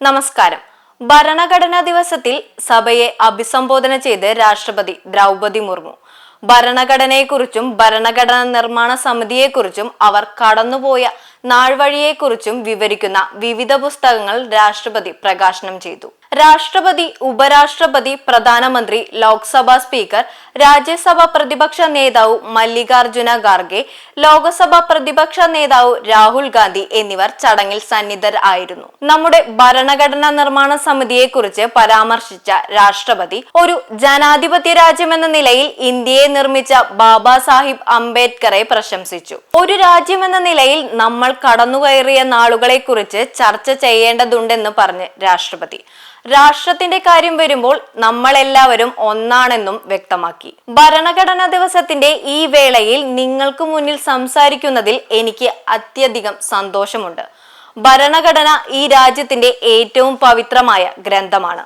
നമസ്കാരം. ഭരണഘടനാ ദിവസത്തിൽ സഭയെ അഭിസംബോധന ചെയ്ത് രാഷ്ട്രപതി ദ്രൗപതി മുർമു. ഭരണഘടനയെക്കുറിച്ചും ഭരണഘടനാ നിർമ്മാണ സമിതിയെക്കുറിച്ചും അവർ കടന്നുപോയ നാൾവഴിയെക്കുറിച്ചും വിവരിക്കുന്ന വിവിധ പുസ്തകങ്ങൾ രാഷ്ട്രപതി പ്രകാശനം ചെയ്തു. രാഷ്ട്രപതി ഉപരാഷ്ട്രപതി പ്രധാനമന്ത്രി ലോക്സഭാ സ്പീക്കർ രാജ്യസഭാ പ്രതിപക്ഷ നേതാവ് മല്ലികാർജുന ഖാർഗെ ലോക്സഭാ പ്രതിപക്ഷ നേതാവ് രാഹുൽ ഗാന്ധി എന്നിവർ ചടങ്ങിൽ സന്നിധരായിരുന്നു നമ്മുടെ ഭരണഘടനാ നിർമ്മാണ സമിതിയെക്കുറിച്ച് പരാമർശിച്ച രാഷ്ട്രപതി ഒരു ജനാധിപത്യ രാജ്യമെന്ന നിലയിൽ ഇന്ത്യയെ നിർമ്മിച്ച ബാബാ സാഹിബ് അംബേദ്കറെ പ്രശംസിച്ചു. ഒരു രാജ്യമെന്ന നിലയിൽ നമ്മൾ കടന്നുകയറിയ നാളുകളെക്കുറിച്ച് ചർച്ച ചെയ്യേണ്ടതുണ്ടെന്ന് പറഞ്ഞ് രാഷ്ട്രപതി. രാഷ്ട്രത്തിന്റെ കാര്യം വരുമ്പോൾ നമ്മളെല്ലാവരും ഒന്നാണെന്നും വ്യക്തമാക്കി. ഭരണഘടനാ ദിവസത്തിന്റെ ഈ വേളയിൽ നിങ്ങൾക്ക് മുന്നിൽ സംസാരിക്കുന്നതിൽ എനിക്ക് അത്യധികം സന്തോഷമുണ്ട്. ഭരണഘടന ഈ രാജ്യത്തിന്റെ ഏറ്റവും പവിത്രമായ ഗ്രന്ഥമാണ്.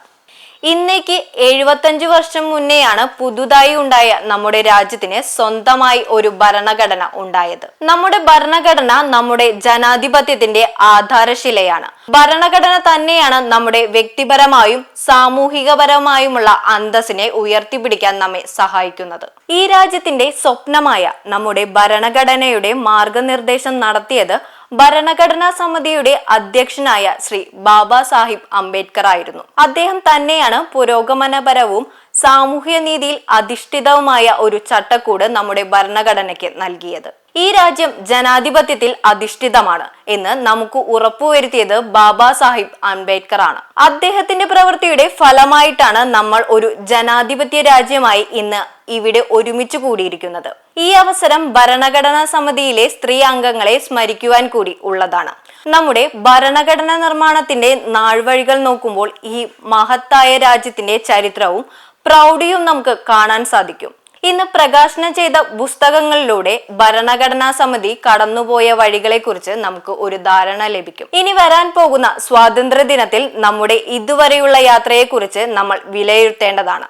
ഇന്നേക്ക് എഴുപത്തഞ്ചു വർഷം മുന്നെയാണ് പുതുതായി ഉണ്ടായ നമ്മുടെ രാജ്യത്തിന് സ്വന്തമായി ഒരു ഭരണഘടന ഉണ്ടായത്. നമ്മുടെ ഭരണഘടന നമ്മുടെ ജനാധിപത്യത്തിന്റെ ആധാരശിലയാണ്. ഭരണഘടന തന്നെയാണ് നമ്മുടെ വ്യക്തിപരമായും സാമൂഹികപരമായുമുള്ള അന്തസ്സിനെ ഉയർത്തിപ്പിടിക്കാൻ നമ്മെ സഹായിക്കുന്നത്. ഈ രാജ്യത്തിന്റെ സ്വപ്നമായ നമ്മുടെ ഭരണഘടനയുടെ മാർഗനിർദ്ദേശം നടത്തിയത് ഭരണഘടനാ സമിതിയുടെ അധ്യക്ഷനായ ശ്രീ ബാബാ സാഹിബ് അംബേദ്കർ ആയിരുന്നു അദ്ദേഹം തന്നെയാണ് പുരോഗമനപരവും സാമൂഹ്യ നീതിയിൽ അധിഷ്ഠിതവുമായ ഒരു ചട്ടക്കൂട് നമ്മുടെ ഭരണഘടനയ്ക്ക് നൽകിയത്. ഈ രാജ്യം ജനാധിപത്യത്തിൽ അധിഷ്ഠിതമാണ് എന്ന് നമുക്ക് ഉറപ്പുവരുത്തിയത് ബാബാ സാഹിബ് അംബേദ്കർ ആണ് അദ്ദേഹത്തിന്റെ പ്രവൃത്തിയുടെ ഫലമായിട്ടാണ് നമ്മൾ ഒരു ജനാധിപത്യ രാജ്യമായി ഇന്ന് ഇവിടെ ഒരുമിച്ച് കൂടിയിരിക്കുന്നത്. ഈ അവസരം ഭരണഘടനാ സമിതിയിലെ സ്ത്രീ അംഗങ്ങളെ സ്മരിക്കുവാൻ കൂടി ഉള്ളതാണ്. നമ്മുടെ ഭരണഘടനാ നിർമ്മാണത്തിന്റെ നാൾവഴികൾ നോക്കുമ്പോൾ ഈ മഹത്തായ രാജ്യത്തിന്റെ ചരിത്രവും പ്രൗഢിയും നമുക്ക് കാണാൻ സാധിക്കും. ഇന്ന് പ്രകാശനം ചെയ്ത പുസ്തകങ്ങളിലൂടെ ഭരണഘടനാ സമിതി കടന്നുപോയ വഴികളെക്കുറിച്ച് നമുക്ക് ഒരു ധാരണ ലഭിക്കും. ഇനി വരാൻ പോകുന്ന സ്വാതന്ത്ര്യ ദിനത്തിൽ നമ്മുടെ ഇതുവരെയുള്ള യാത്രയെക്കുറിച്ച് നമ്മൾ വിലയിരുത്തേണ്ടതാണ്.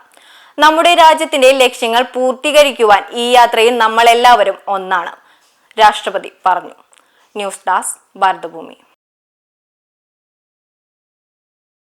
നമ്മുടെ രാജ്യത്തിന്റെ ലക്ഷ്യങ്ങൾ പൂർത്തീകരിക്കുവാൻ ഈ യാത്രയിൽ നമ്മളെല്ലാവരും ഒന്നാണ്. രാഷ്ട്രപതി പറഞ്ഞു. ന്യൂസ് ഡാസ് ഭാരതഭൂമി.